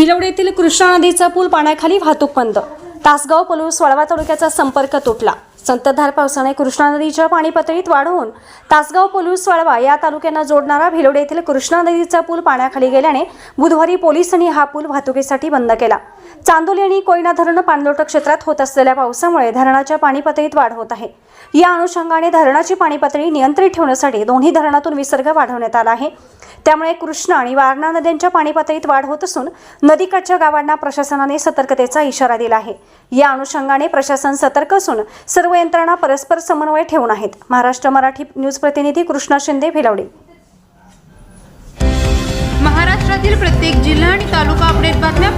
भिलवड येथील कृष्णा नदीचा पूल पाण्याखाली वाहतूक बंद तासगाव पलूस वळवा तालुक्याचा संपर्क तुटला. संततधार पावसाने कृष्णा नदीच्या पाणी पातळीत वाढ होऊन तासगाव पलूस वळवा या तालुक्यांना जोडणारा भिलोडे येथील कृष्णा नदीचा पूल पाण्याखाली गेल्याने बुधवारी पोलिसांनी हा पूल वाहतुकीसाठी बंद केला. चांदोली आणि कोयना धरण पाणलोट क्षेत्रात होत असलेल्या पावसामुळे धरणाच्या पाणी पातळीत वाढ होत आहे. या अनुषंगाने धरणाची पाणी पातळी नियंत्रित ठेवण्यासाठी दोन्ही धरणातून विसर्ग वाढवण्यात आला आहे. त्यामुळे कृष्णा आणि वारणा नद्यांच्या पाणी पातळीत वाढ होत असून नदीकाठच्या गावांना प्रशासनाने सतर्कतेचा इशारा दिला आहे. या अनुषंगाने प्रशासन सतर्क असून सर्व यंत्रणा परस्पर समन्वय ठेवून आहेत. महाराष्ट्र मराठी न्यूज प्रतिनिधी कृष्णा शिंदे भिलवडे. महाराष्ट्रातील प्रत्येक जिल्हा आणि तालुका अपडेट बातम्या